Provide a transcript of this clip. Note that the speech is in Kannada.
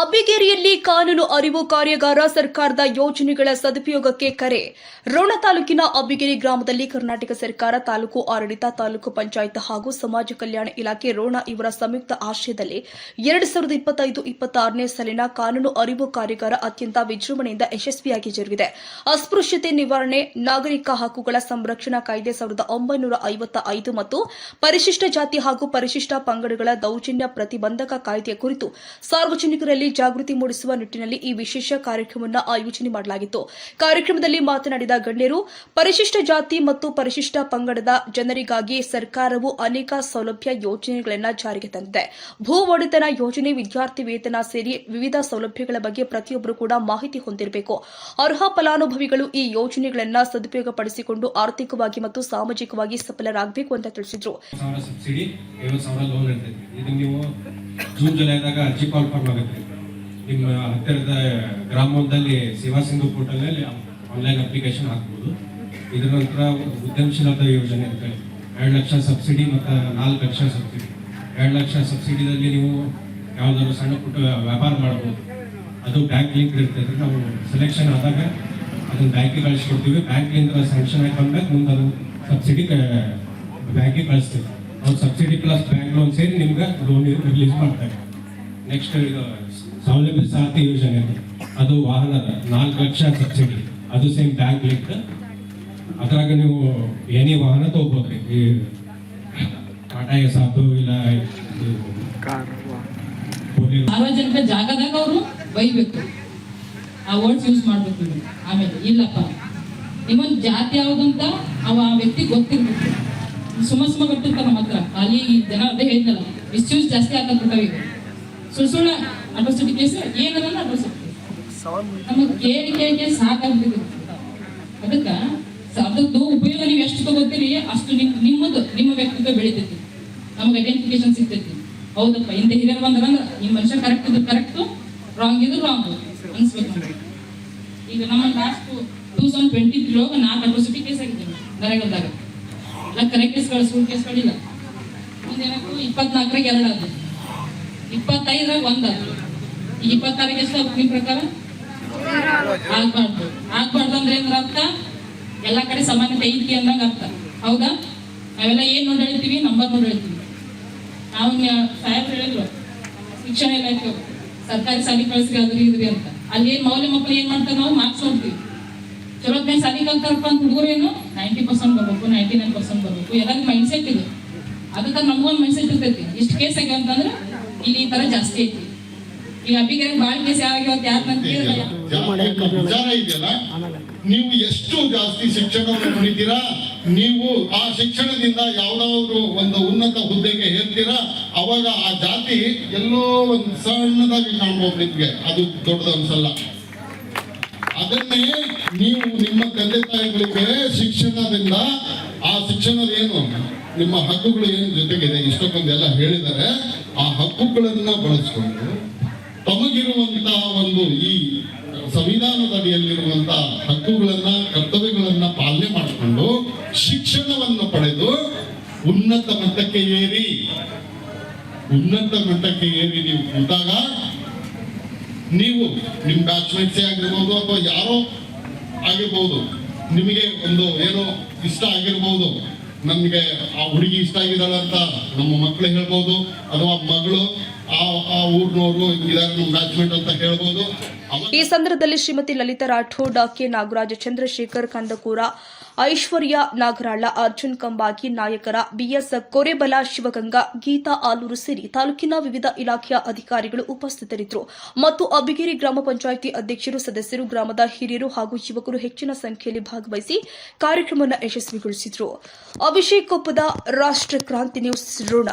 ಅಬ್ಬಿಗೇರಿಯಲ್ಲಿ ಕಾನೂನು ಅರಿವು ಕಾರ್ಯಾಗಾರ ಸರ್ಕಾರದ ಯೋಜನೆಗಳ ಸದುಪಯೋಗಕ್ಕೆ ಕರೆ. ರೋಣ ತಾಲೂಕಿನ ಅಬ್ಬಿಗೇರಿ ಗ್ರಾಮದಲ್ಲಿ ಕರ್ನಾಟಕ ಸರ್ಕಾರ ತಾಲೂಕು ಆಡಳಿತ, ತಾಲೂಕು ಪಂಚಾಯತ್ ಹಾಗೂ ಸಮಾಜ ಕಲ್ಯಾಣ ಇಲಾಖೆ ರೋಣ ಇವರ ಸಂಯುಕ್ತ ಆಶ್ರಯದಲ್ಲಿ ಎರಡು ಸಾವಿರದ ಇಪ್ಪತ್ತೈದು, ಇಪ್ಪತ್ತಾರನೇ ಸಾಲಿನ ಕಾನೂನು ಅರಿವು ಕಾರ್ಯಾಗಾರ ಅತ್ಯಂತ ವಿಜೃಂಭಣೆಯಿಂದ ಯಶಸ್ವಿಯಾಗಿ ಜರುಗಿದೆ. ಅಸ್ಪೃಶ್ಯತೆ ನಿವಾರಣೆ, ನಾಗರಿಕ ಹಕ್ಕುಗಳ ಸಂರಕ್ಷಣಾ ಕಾಯ್ದೆ ಸಾವಿರದ ಒಂಬೈನೂರ ಐವತ್ತ ಐದು ಮತ್ತು ಪರಿಶಿಷ್ಟ ಜಾತಿ ಹಾಗೂ ಪರಿಶಿಷ್ಟ ಪಂಗಡಗಳ ದೌರ್ಜನ್ಯ ಪ್ರತಿಬಂಧಕ ಕಾಯ್ದೆಯ ಕುರಿತು ಸಾರ್ವಜನಿಕರಲ್ಲಿ ಜಾಗೃತಿ ಮೂಡಿಸುವ ನಿಟ್ಟಿನಲ್ಲಿ ಈ ವಿಶೇಷ ಕಾರ್ಯಕ್ರಮವನ್ನು ಆಯೋಜನೆ ಮಾಡಲಾಗಿತ್ತು. ಕಾರ್ಯಕ್ರಮದಲ್ಲಿ ಮಾತನಾಡಿದ ಗಣ್ಯರು, ಪರಿಶಿಷ್ಟ ಜಾತಿ ಮತ್ತು ಪರಿಶಿಷ್ಟ ಪಂಗಡದ ಜನರಿಗಾಗಿ ಸರ್ಕಾರವು ಅನೇಕ ಸೌಲಭ್ಯ ಯೋಜನೆಗಳನ್ನು ಜಾರಿಗೆ ತಂದಿದೆ. ಭೂ ಒಡೆತನ ಯೋಜನೆ, ವಿದ್ಯಾರ್ಥಿ ವೇತನ ಸೇರಿ ವಿವಿಧ ಸೌಲಭ್ಯಗಳ ಬಗ್ಗೆ ಪ್ರತಿಯೊಬ್ಬರು ಕೂಡ ಮಾಹಿತಿ ಹೊಂದಿರಬೇಕು. ಅರ್ಹ ಫಲಾನುಭವಿಗಳು ಈ ಯೋಜನೆಗಳನ್ನು ಸದುಪಯೋಗಪಡಿಸಿಕೊಂಡು ಆರ್ಥಿಕವಾಗಿ ಮತ್ತು ಸಾಮಾಜಿಕವಾಗಿ ಸಫಲರಾಗಬೇಕು ಅಂತ ತಿಳಿಸಿದರು. ಜೂನ್ ಜುಲೈದಾಗ ಅರ್ಜಿ ಕಾಲ್ ನಿಮ್ಮ ಹತ್ತಿರದ ಗ್ರಾಮದಲ್ಲಿ ಸೇವಾ ಸಿಂಧು ಪೋರ್ಟಲ್ನಲ್ಲಿ ಆನ್ಲೈನ್ ಅಪ್ಲಿಕೇಶನ್ ಹಾಕ್ಬೋದು. ಇದರ ನಂತರ ಉದ್ಯಮಶೀಲತಾ ಯೋಜನೆ ಅಂತ ಎರಡು ಲಕ್ಷ ಸಬ್ಸಿಡಿ ಮತ್ತು ನಾಲ್ಕು ಲಕ್ಷ ಸಬ್ಸಿಡಿ. ಎರಡು ಲಕ್ಷ ಸಬ್ಸಿಡಿದಲ್ಲಿ ನೀವು ಯಾವುದಾದ್ರು ಸಣ್ಣ ಪುಟ್ಟ ವ್ಯಾಪಾರ ಮಾಡ್ಬೋದು. ಅದು ಬ್ಯಾಂಕ್ ಲಿಂಕ್ ಇರ್ತೈತೆ ನಾವು ಸೆಲೆಕ್ಷನ್ ಆದಾಗ ಅದನ್ನು ಬ್ಯಾಂಕಿಗೆ ಕಳಿಸ್ಕೊಡ್ತೀವಿ. ಬ್ಯಾಂಕ್ಲಿಂದ ಸ್ಯಾಂಕ್ಷನ್ ಆಗಿ ಬಂದಾಗ ಮುಂದೆ ಅದು ಸಬ್ಸಿಡಿ ಬ್ಯಾಂಕಿಗೆ ಕಳಿಸ್ತೀವಿ. ಅವ್ರು ಸಬ್ಸಿಡಿ ಪ್ಲಸ್ ಬ್ಯಾಂಕ್ ಲೋನ್ ಸೇರಿ ನಿಮ್ಗೆ ಲೋನ್ ರಿಲೀಸ್ ಮಾಡ್ತಾರೆ. ನೆಕ್ಸ್ಟ್ ಇದು ಸೌಲಭ್ಯ ಸಾಥಿ ಯೋಜನೆ. ಅದು. ವಾಹನ ನಾಲ್ಕು ಲಕ್ಷ ಸಬ್ಸಿಡಿ. ಅದು ಸೇಮ್ ಬ್ಯಾಂಕ್ ಲಿಂಕ್ ಅದ್ರಾಗ ನೀವು ಏನೇ ವಾಹನ ತಗೋಬೋದ್ರಿ. ಈ ಟಾಟಾ ಎಸ್ ಆತು ಇಲ್ಲ. ಸಾರ್ವಜನಿಕ ಜಾಗದಾಗ ಅವರು ಬೈಬೇಕು. ಆ ವರ್ಡ್ಸ್ ಯೂಸ್ ಮಾಡ್ಬೇಕು. ಆಮೇಲೆ ಇಲ್ಲಪ್ಪ. ನಿಮ್ಮೊಂದು ಜಾತಿ ಯಾವ್ದಂತ ಅವ ಆ ವ್ಯಕ್ತಿ ಗೊತ್ತಿರ್ಬೇಕು. ಸುಮ್ಮ ಸುಮ್ಮ ಕಟ್ಟಿರ್ತಾರ ಮಾತ್ರ. ಖಾಲಿ ಈ ಜನ ಅದೇ ಹೇಳಿದ್ನಲ್ಲ ಮಿಸ್ಯೂಸ್ ಜಾಸ್ತಿ ಆಗತ್ಬಿಟ್ಟಾವ ಈಗ ಸುಳ್ಳ ಅಡ್ವರ್ಸಿಟಿ ಕೇಸ್ ಏನದಲ್ಲ ಅಡ್ವರ್ಸಿಟಿ ನಮಗೆ ಕೇಳಿ ಕೇಳಿ ಸಾಕಾಗ್ಬಿಟ್ಟಿದೆ. ಅದಕ್ಕ ಅದರದ್ದು ಉಪಯೋಗ ನೀವು ಎಷ್ಟು ತಗೋತೀರಿ, ಅಷ್ಟು ನಿಮ್ ನಿಮ್ಮದು, ನಿಮ್ಮ ವ್ಯಕ್ತಿತ್ವ ಬೆಳಿತೈತಿ. ನಮ್ಗೆ ಐಡೆಂಟಿಫಿಕೇಶನ್ ಸಿಗ್ತೈತಿ. ಹೌದಪ್ಪ ಇಂಥ ಹಿರಿಯರು ಅಂದ್ರೆ ನಿಮ್ಮ ಮನುಷ್ಯ ಕರೆಕ್ಟ್ ಇದ್ರು ಕರೆಕ್ಟ್ ರಾಂಗ್ ಇದ್ರು ರಾಂಗ್ ಅನ್ಸ್ಬೇಕು. ಈಗ ನಮ್ಮ last two thousand twenty three ಒಳಗೆ ನಾಲ್ಕು ಅಟ್ರೋಸಿಟಿ ಕೇಸ್ ಆಗಿದೆ ನರೇಗದಾಗ ಎಲ್ಲ ಕರೆಕ್ಟ್ ಕೇಸ್ಗಳು, ಸುಳ್ಳು ಕೇಸ್ಗಳಿಲ್ಲ. ಮುಂದೇನಕ್ಕೂ ಇಪ್ಪತ್ನಾಲ್ಕರಾಗ ಎರಡು ಅದು ಇಪ್ಪತ್ತೈದರಾಗ ಒಂದು. ಈಗ ಇಪ್ಪತ್ತಾರಿಗೆ ಎಷ್ಟು ಪ್ರಕಾರ? ಆಗ್ಬಾರ್ದು. ಆಗ್ಬಾರ್ದು ಅಂದ್ರೆ ಏನ್ರ ಅರ್ಥ? ಎಲ್ಲಾ ಕಡೆ ಸಮಾನತೆ ಐತಿ ಅಂದಂಗ ಅರ್ಥ. ಹೌದಾ? ನಾವೆಲ್ಲ ಏನ್ ನೋಡಿ ಹೇಳ್ತೀವಿ? ನಂಬರ್ ನೋಡಿ ಹೇಳ್ತೀವಿ. ನಾವು ಸಾಹೇಬ್ ಹೇಳಿದ್ರು. ಶಿಕ್ಷಣ ಇಲಾಖೆ ಸರ್ಕಾರಿ ಶಾಲೆ ಕಳಿಸ್ರಿ ಅದ್ರಿ ಇದ್ರಿ ಅಂತ. ಅಲ್ಲಿ ಏನ್ ಮೌಲ್ಯ ಮಕ್ಕಳು ಏನ್ ಮಾಡ್ತಾರೆ ನಾವು ಮಾರ್ಕ್ಸ್ ನೋಡ್ತೀವಿ. ಚಲೋ ಹೊತ್ನಾಗ ಶಾಲೆ ಅಂತ ಹುಡುಗರು ಏನು? ನೈಂಟಿ ಪರ್ಸೆಂಟ್ ಬರ್ಬೇಕು ನೈಂಟಿ ನೈನ್ ಪರ್ಸೆಂಟ್ ಬರ್ಬೇಕು. ಎಲ್ಲರಿಗೂ ಮೈಂಡ್ ಸೆಟ್ ಇದೆ. ಅದಕ್ಕೆ ನಮಗೊಂದು ಮೈಂಡ್ ಸೆಟ್ ಇರ್ತೈತಿ. ಇಷ್ಟು ಕೇಸ್ ಆಗ್ಯಾವ ಅಂತಂದ್ರೆ ಇಲ್ಲಿ ಈ ತರ ಜಾಸ್ತಿ ಐತಿ. ಈಗ ಅಬ್ಬಿಗೆ ಭಾಳ ಕೇಸ್ ಯಾವಾಗ ಯಾರು ಬಂತ ವಿಚಾರ ಇದೆಯಲ್ಲ? ನೀವು ಎಷ್ಟು ಜಾಸ್ತಿ ಶಿಕ್ಷಣವನ್ನು ಪಡಿತೀರಾ ನೀವು ಆ ಶಿಕ್ಷಣದಿಂದ ಯಾವ್ದಾದ್ರು ಒಂದು ಉನ್ನತ ಹುದ್ದೆಗೆ ಹೇಳ್ತೀರಾ ಅವಾಗ ಆ ಜಾತಿ ಎಲ್ಲೋ ಒಂದು ಸಣ್ಣದಾಗಿ ಕಾಣ್ಬೋದು ನಿಮ್ಗೆ. ಅದು ದೊಡ್ಡದ ಅನ್ಸಲ್ಲ. ಅದನ್ನೇ ನೀವು ನಿಮ್ಮ ತಂದೆ ತಾಯಿಗಳಿಗೆ ಶಿಕ್ಷಣದಿಂದ ಆ ಶಿಕ್ಷಣದ ಏನು? ನಿಮ್ಮ ಹಕ್ಕುಗಳು ಏನು ಜೊತೆಗಿದೆ? ಇಷ್ಟಕ್ಕೊಂದೆಲ್ಲ ಹೇಳಿದರೆ ಆ ಹಕ್ಕುಗಳನ್ನ ಬಳಸ್ಕೊಂಡು ತಮಗಿರುವಂತಹ ಒಂದು ಈ ಸಂವಿಧಾನದ ಅಡಿಯಲ್ಲಿರುವಂತಹ ಹಕ್ಕುಗಳನ್ನ, ಕರ್ತವ್ಯಗಳನ್ನ ಪಾಲನೆ ಮಾಡಿಕೊಂಡು ಶಿಕ್ಷಣವನ್ನು ಪಡೆದು ಉನ್ನತ ಮಟ್ಟಕ್ಕೆ ಏರಿ, ಉನ್ನತ ಮಟ್ಟಕ್ಕೆ ಏರಿ ನೀವು ಕೂತಾಗ ನೀವು ನಿಮ್ಮ ಬ್ಯಾಚ್ಮೇಟ್ಸೇ ಆಗಿರ್ಬೋದು ಅಥವಾ ಯಾರೋ ಆಗಿರ್ಬೋದು, ನಿಮಗೆ ಒಂದು ಏನೋ ಇಷ್ಟ ಆಗಿರ್ಬೋದು ನಮಗೆ ಆ ಹುಡುಗಿ ಇಷ್ಟ ಆಗಿದ್ದಾಳೆ ಅಂತ ನಮ್ಮ ಮಕ್ಕಳು ಹೇಳ್ಬೋದು, ಅಥವಾ ಮಗಳು ಆ ಆ ಊರಿನವರು, ಇದಾರೆ ನಮ್ಮ ಮ್ಯಾಚ್ಮೆಂಟ್ ಅಂತ ಹೇಳ್ಬೋದು. ಈ ಸಂದರ್ಭದಲ್ಲಿ ಶ್ರೀಮತಿ ಲಲಿತಾ ರಾಠೋಡ್ ಕೆ. ನಾಗರಾಜ್, ಚಂದ್ರಶೇಖರ್ ಕಂದಕೂರ, ಐಶ್ವರ್ಯ ನಾಗರಾಳ ಅರ್ಜುನ್ ಕಂಬಾಗಿ, ನಾಯಕರ, ಬಿಎಸ್ ಕೊರೆಬಲ, ಶಿವಗಂಗಾ, ಗೀತಾ ಆಲೂರು ಸೇರಿ ತಾಲೂಕಿನ ವಿವಿಧ ಇಲಾಖೆಯ ಅಧಿಕಾರಿಗಳು ಉಪಸ್ಥಿತರಿದ್ದರು. ಮತ್ತು ಅಬ್ಬಿಗೇರಿ ಗ್ರಾಮ ಪಂಚಾಯಿತಿ ಅಧ್ಯಕ್ಷರು, ಸದಸ್ಯರು, ಗ್ರಾಮದ ಹಿರಿಯರು ಹಾಗೂ ಯುವಕರು ಹೆಚ್ಚಿನ ಸಂಖ್ಯೆಯಲ್ಲಿ ಭಾಗವಹಿಸಿ ಕಾರ್ಯಕ್ರಮವನ್ನು ಯಶಸ್ವಿಗೊಳಿಸಿದರು. ಅಭಿಷೇಕ್ ಕೊಪ್ಪದ ರಾಷ್ಟ್ರ ಕ್ರಾಂತಿ ನ್ಯೂಸ್ ಋಣ